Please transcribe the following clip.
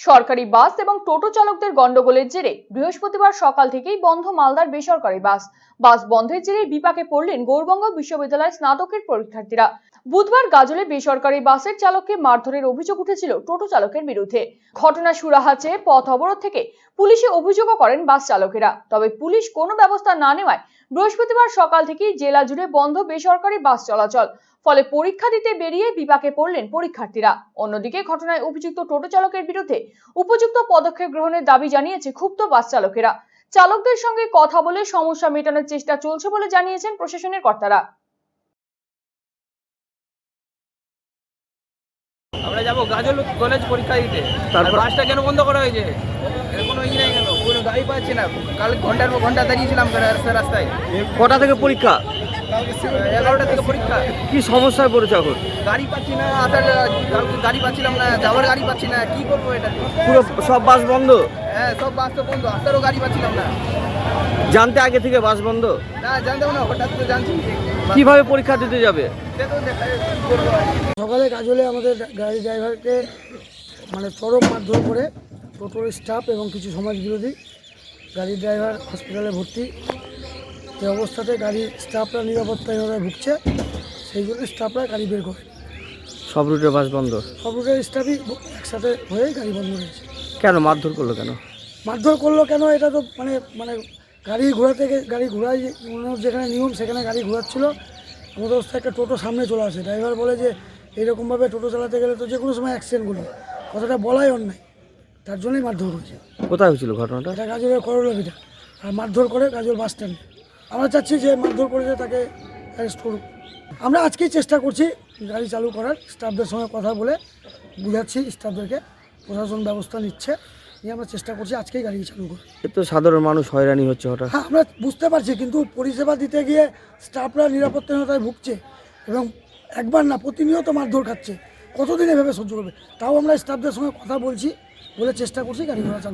সরকারি বাস এবং টোটো চালকদের গন্ডগোলের জেরে বৃহস্পতিবার সকাল থেকেই বন্ধ মালদার বেসরকারি বাস। বাস বন্ধের জেরে বিপাকে পড়লেন গৌরবঙ্গ বিশ্ববিদ্যালয়ের স্নাতকের পরীক্ষার্থীরা। বুধবার গাজলে বেসরকারি বাসের চালককে মারধরের অভিযোগ উঠেছিল টোটো চালকের বিরুদ্ধে। ঘটনা সুরাহা চেয়ে পথ অবরোধ থেকে পুলিশে অভিযোগও করেন বাস চালকেরা। তবে পুলিশ কোনো ব্যবস্থা না নেওয়ায় বৃহস্পতিবার সকাল থেকেই জেলা জুড়ে বন্ধ বেসরকারি বাস চলাচল। ফলে পরীক্ষা দিতে বেরিয়ে বিপাকে পড়লেন পরীক্ষার্থীরা। অন্যদিকে ঘটনায় অভিযুক্ত টোটো চালকের বিরুদ্ধে উপযুক্ত পদক্ষেপ গ্রহণের দাবি জানিয়েছে ক্ষুব্ধ বাস চালকেরা। চালকদের সঙ্গে কথা বলে সমস্যা মেটানোর চেষ্টা চলছে বলে জানিয়েছেন প্রশাসনের কর্তারা। আমরা যাব গাজল কলেজ পরীক্ষা দিতে। তারপর? বাসটা কেন বন্ধ করা হয়েছে? এর কোনো গাড়ি পাচ্ছি না। কাল ঘণ্টার পর ঘণ্টা দাঁড়িয়েছিলাম রাস্তায় রাস্তায়। কটা থেকে পরীক্ষা? এগারোটা থেকে পরীক্ষা। কি সমস্যায় পড়েছে এখন? গাড়ি পাচ্ছি না আসার কালকে গাড়ি পাচ্ছিলাম না যাওয়ার গাড়ি পাচ্ছি না কি করব এটা? পুরো সব বাস বন্ধ? হ্যাঁ সব বাস তো বন্ধ আসারও গাড়ি পাচ্ছিলাম না। জানতে আগে থেকে বাস বন্ধ? না জানতাম না হঠাৎ করে জানছি। কীভাবে পরীক্ষা দিতে যাবে। সকালে কাজলে আমাদের গাড়ি ড্রাইভারকে মানে চরম মারধর করে টোটোর স্টাফ এবং কিছু সমাজ বিরোধী গাড়ির ড্রাইভার হসপিটালে ভর্তি। এই অবস্থাতে গাড়ির স্টাফরা নিরাপত্তাহীনতায় ভুগছে সেই জন্য স্টাফরা গাড়ি বের করে। সব রুটের বাস বন্ধ? সব রুটের স্টাফই একসাথে হয়ে গাড়ি বন্ধ রয়েছে। কেন? মারধর করল কেন? মারধর করল কেন? এটা তো মানে মানে গাড়ি ঘোরা থেকে গাড়ি ঘোরায় অন্য যেখানে নিয়ম সেখানে গাড়ি ঘোরাচ্ছিল। আমাদের অবস্থায় একটা টোটো সামনে চলে আসে। ড্রাইভার বলে যে এইরকমভাবে টোটো চালাতে গেলে তো যে কোনো সময় অ্যাক্সিডেন্ট করবে কথাটা বলাই অন্যায়। তার জন্যই মারধর করেছে। কোথায় হয়েছিল ঘটনাটা? এটা গাজরের করলাভিটা আর মারধর করে গাজর বাস স্ট্যান্ডে আমরা চাচ্ছি যে মারধর করেছে তাকে অ্যারেস্ট করুক। আমরা আজকেই চেষ্টা করছি গাড়ি চালু করার। স্টাফদের সঙ্গে কথা বলে বুঝাচ্ছি স্টাফদেরকে প্রশাসন ব্যবস্থা নিচ্ছে। নিয়ে আমরা চেষ্টা করছি আজকেই গাড়ি চালু করব এ তো সাধারণ মানুষ হয়রানি হচ্ছে হঠাৎ। হ্যাঁ আমরা বুঝতে পারছি কিন্তু পরিষেবা দিতে গিয়ে স্টাফরা নিরাপত্তাহীনতায় ভুগছে এবং একবার না প্রতিনিয়ত মারধর খাচ্ছে। কতদিন এভাবে সহ্য করবে? তাও আমরা স্টাফদের সঙ্গে কথা বলছি বলে চেষ্টা করছি গাড়ি ঘোড়া চালু